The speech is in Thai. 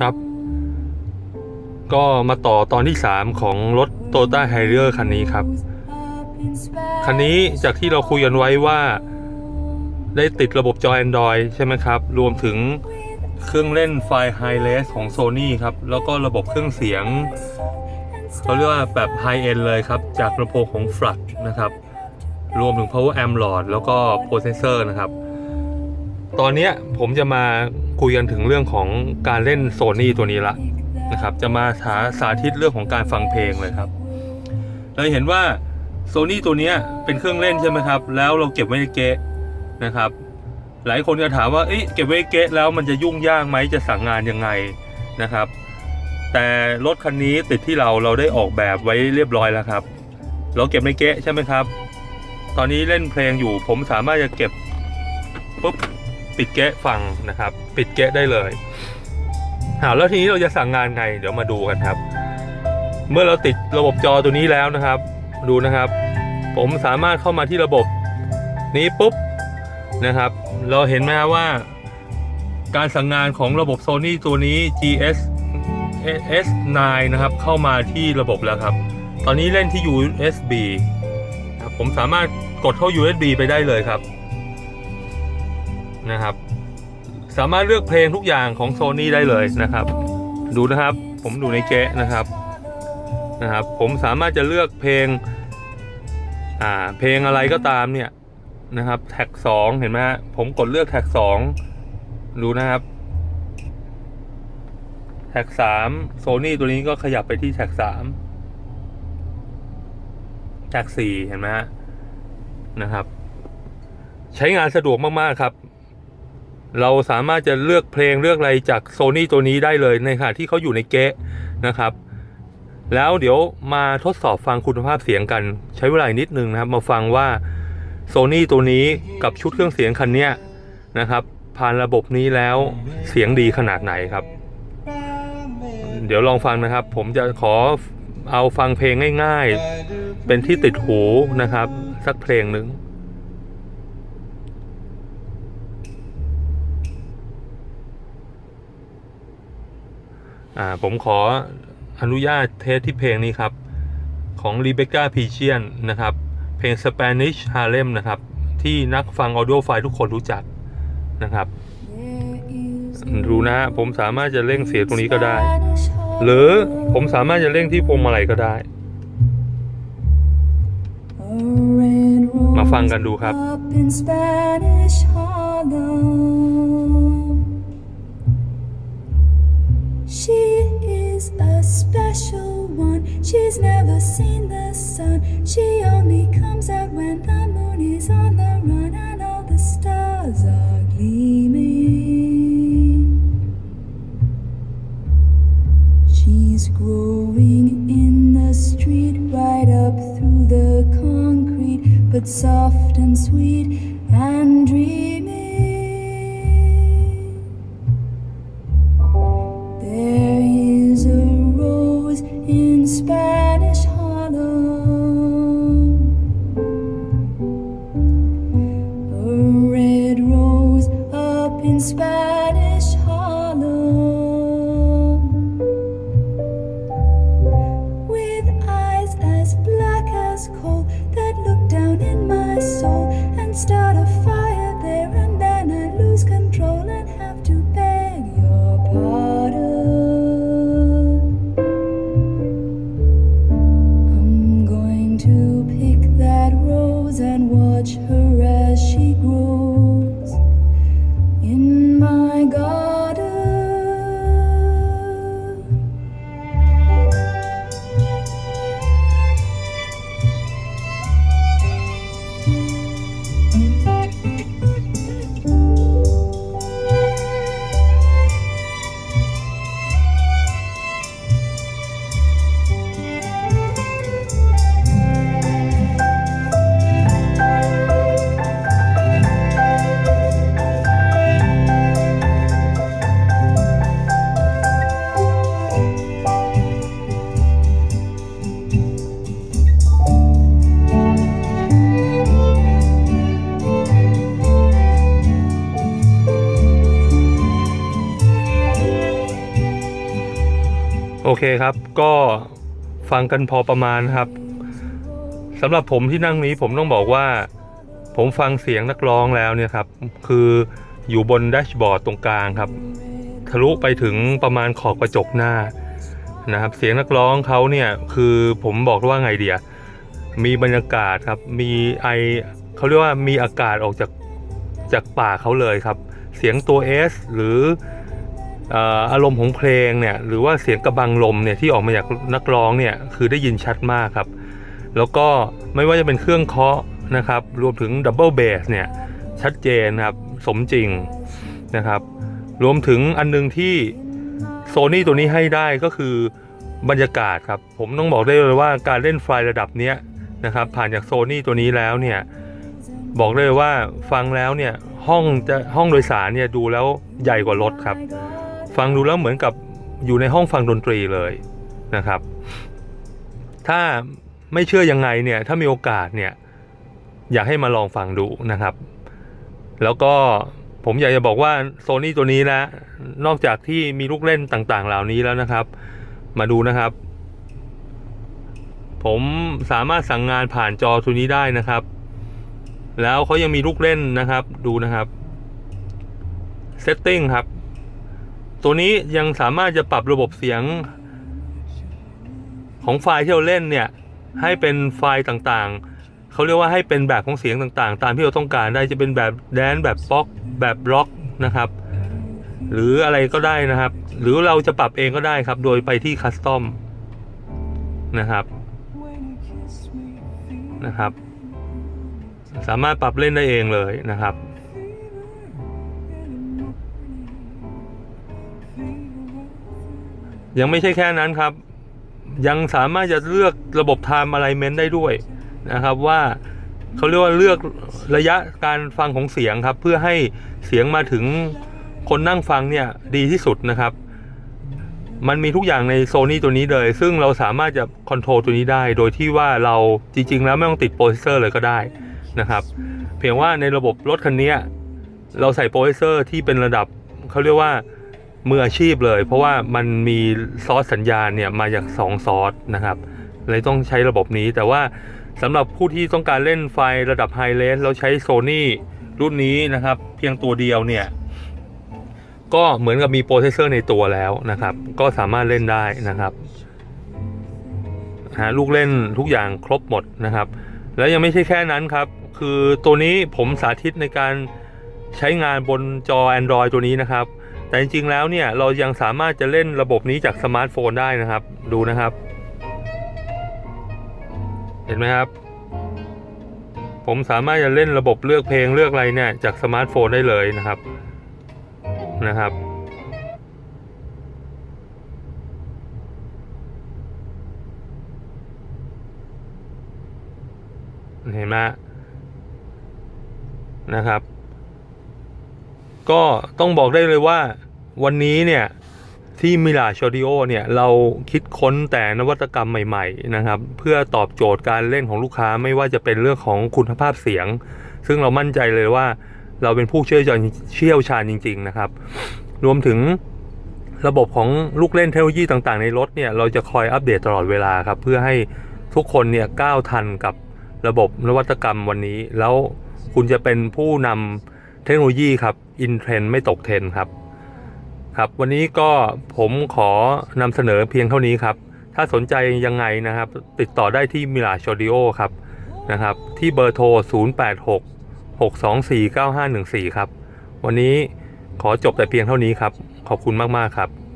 ครับ ก็มาต่อตอนที่ 3 ของรถ t o y ต้าไฮเ i อร์คันนี้ครับ คันนี้จากที่เราคุยกันไว้ว่า ได้ติดระบบจอ Android ใช่ไหมครับ รวมถึงเครื่องเล่นไฟล์ High Res ของ Sony ครับ แล้วก็ระบบเครื่องเสียงเขาเรียกว่าแบบ High End เลยครับ จากลำโพงของ f l u t นะครับ รวมถึง Power Amp Lord แล้วก็ Processor นะครับ ตอนนี้ผมจะมาคุยกันถึงเรื่องของการเล่นโซนี่ตัวนี้ละนะครับ จะมาสาสาธิตเรื่องของการฟังเพลงเลยครับเราเห็นว่าโซนี่ตัวนี้เป็นเครื่องเล่นใช่ไหมครับ แล้วเราเก็บไว้ในเกะนะครับ หลายคนจะถามว่าเอ๊ะเก็บไว้ในเกะแล้วมันจะยุ่งยากไหมจะสั่งงานยังไงนะครับ แต่รถคันนี้ติดที่เราเราได้ออกแบบไว้เรียบร้อยแล้วครับ เราเก็บในเกะใช่ไหมครับ ตอนนี้เล่นเพลงอยู่ผมสามารถจะเก็บปุ๊บ ปิดเกะฟังนะครับ ปิดเกะได้เลยอาแล้วทีนี้เราจะสั่งงานไง เดี๋ยวมาดูกันครับ เมื่อเราติดระบบจอตัวนี้แล้วนะครับ ดูนะครับ ผมสามารถเข้ามาที่ระบบนี้ปุ๊บนะครับ เราเห็นไหมครับว่า การสั่งงานของระบบ Sony ตัวนี้ GS S9 นะครับ เข้ามาที่ระบบแล้วครับ ตอนนี้เล่นที่ USB ครับผมสามารถกดเข้า USB ไปได้เลยครับ นะครับ สามารถเลือกเพลงทุกอย่างของโซนี่ได้เลยนะครับ ดูนะครับ ผมดูในเกะนะครับนะครับ ผมสามารถจะเลือกเพลง อ่า เพลงอะไรก็ตามเนี่ยนะครับ แท็กสองเห็นไหมฮะผมกดเลือกแท็กสองดูนะครับ แท็กสามโซนี่ตัวนี้ก็ขยับไปที่แท็กสามแท็กสี่เห็นไหมฮะนะครับ ใช้งานสะดวกมาก ๆ ครับ เราสามารถจะเลือกเพลงเลือกอะไรจากโซนี่ตัวนี้ได้เลยในขณะที่เขาอยู่ในเกะนะครับ แล้วเดี๋ยวมาทดสอบฟังคุณภาพเสียงกัน ใช้เวลานิดนึงนะครับ มาฟังว่าโซนี่ตัวนี้กับชุดเครื่องเสียงคันนี้นะครับ ผ่านระบบนี้แล้วเสียงดีขนาดไหนครับ เดี๋ยวลองฟังนะครับ ผมจะขอเอาฟังเพลงง่าย ๆ เป็นที่ติดหูนะครับ สักเพลงหนึ่ง อ่าผมขออนุญาตเทสที่เพลงนี้ครับ ของ Rebecca p i c i a n นะครับ เพลง Spanish Harlem นะครับ ที่นักฟัง audio file ทุกคนรู้จักนะครับ ดูนะฮะผมสามารถจะเร่งเสียงตรงนี้ก็ได้ หรือผมสามารถจะเร่งที่พวงมาลัยก็ได้ มาฟังกันดูครับ She is a special one. She's never seen the sun. She only comes out when the moon is on the run and all the stars are gleaming. She's growing in the street right up through the concrete, but soft and sweet and dreamy. โอเคครับ ก็ฟังกันพอประมาณครับสำหรับผมที่นั่งนี้ผมต้องบอกว่า ผมฟังเสียงนักร้องแล้วเนี่ยครับ คืออยู่บนแดชบอร์ดตรงกลางครับ ทะลุไปถึงประมาณขอบกระจกหน้านะครับ เสียงนักร้องเขาเนี่ยคือผมบอกว่าไงเดียมีบรรยากาศครับ มีไอเขาเรียกว่ามีอากาศออกจากจากปากเขาเลยครับ เสียงตัว S หรือ อารมณ์ของเพลงเนี่ยหรือว่าเสียงกระบังลมเนี่ยที่ออกมาจากนักร้องเนี่ยคือได้ยินชัดมากครับ แล้วก็ไม่ว่าจะเป็นเครื่องเคาะนะครับรวมถึงดับเบิลเบสเนี่ยชัดเจนครับสมจริงนะครับรวมถึงอันนึงที่โซนี่ตัวนี้ให้ได้ก็คือบรรยากาศครับผมต้องบอกได้เลยว่าการเล่นไฟระดับเนี้ยนะครับผ่านจากโซนี่ตัวนี้แล้วเนี่ยบอกได้เลยว่าฟังแล้วเนี่ยห้องจะห้องโดยสารเนี่ยดูแล้วใหญ่กว่ารถครับ ฟังดูแล้วเหมือนกับอยู่ในห้องฟังดนตรีเลยนะครับ ถ้าไม่เชื่อยังไงเนี่ยถ้ามีโอกาสเนี่ยอยากให้มาลองฟังดูนะครับ แล้วก็ผมอยากจะบอกว่าโซนี่ตัวนี้นะ นอกจากที่มีลูกเล่นต่างๆ เหล่านี้แล้วนะครับ มาดูนะครับ ผมสามารถสั่งงานผ่านจอตัวนี้ได้นะครับ แล้วเขายังมีลูกเล่นนะครับ ดูนะครับ Setting ครับ ตัวนี้ยังสามารถจะปรับระบบเสียงของไฟล์ที่เราเล่นเนี่ย ให้เป็นไฟล์ต่างๆ เขาเรียกว่าให้เป็นแบบของเสียงต่างๆ ตามที่เราต้องการได้จะเป็นแบบแดนแบบป๊อกแบบร็อกนะครับ หรืออะไรก็ได้นะครับ หรือเราจะปรับเองก็ได้ครับ โดยไปที่คัสตอมนะครับนะครับ สามารถปรับเล่นได้เองเลยนะครับ ยังไม่ใช่แค่นั้นครับ ยังสามารถจะเลือกระบบ Time Alignment ได้ด้วยนะครับว่าเขาเรียกว่าเลือกระยะการฟังของเสียงครับ เพื่อให้เสียงมาถึงคนนั่งฟังเนี่ยดีที่สุดนะครับ มันมีทุกอย่างในโซนี่ตัวนี้เลย ซึ่งเราสามารถจะคอนโทรลตัวนี้ได้ โดยที่ว่าเราจริง ๆ แล้วไม่ต้องติดโปรเซสเซอร์เลยก็ได้นะครับ เพียงว่าในระบบรถคันนี้เราใส่โปรเซสเซอร์ที่เป็นระดับเขาเรียกว่า มืออาชีพเลย เพราะว่ามันมีซอสสัญญาณเนี่ยมาจาก2ซอสนะครับเลยต้องใช้ระบบนี้แต่ว่าสำหรับผู้ที่ต้องการเล่นไฟล์ระดับไฮเลสแล้วใช้ Sony รุ่นนี้นะครับ เพียงตัวเดียวเนี่ย ก็เหมือนกับมีโปรเซสเซอร์ในตัวแล้วนะครับ ก็สามารถเล่นได้นะครับหาลูกเล่นทุกอย่างครบหมดนะครับ แล้วยังไม่ใช่แค่นั้นครับ คือตัวนี้ผมสาธิตในการใช้งานบนจอ Android ตัวนี้นะครับ แต่จริงๆแล้วเนี่ยเรายังสามารถจะเล่นระบบนี้จากสมาร์ทโฟนได้นะครับ ดูนะครับ เห็นไหมครับ ผมสามารถจะเล่นระบบเลือกเพลงเลือกอะไรเนี่ยจากสมาร์ทโฟนได้เลยนะครับนะครับเห็นไหมนะครับ ก็ต้องบอกได้เลยว่าวันนี้เนี่ยที่มิลาชอดิโอเนี่ยเราคิดค้นแต่นวัตกรรมใหม่ๆนะครับเพื่อตอบโจทย์การเล่นของลูกค้าไม่ว่าจะเป็นเรื่องของคุณภาพเสียง ซึ่งเรามั่นใจเลยว่าเราเป็นผู้เชี่ยวชาญเชี่ยวชาญจริง ๆนะครับ รวมถึงระบบของลูกเล่นเทคโนโลยีต่างๆในรถเนี่ยเราจะคอยอัปเดตตลอดเวลาครับเพื่อให้ทุกคนเนี่ยก้าวทันกับระบบนวัตกรรมวันนี้ แล้วคุณจะเป็นผู้นำ เทคโนโลยีครับอินเทรนไม่ตกเทรนครับครับวันนี้ก็ผมขอนำเสนอเพียงเท่านี้ครับ ถ้าสนใจยังไงนะครับ ติดต่อได้ที่มิลาชอดิโอครับนะครับ ที่เบอร์โทร 086 624 9514 ครับ วันนี้ขอจบแต่เพียงเท่านี้ครับ ขอบคุณมาก ๆ ครับ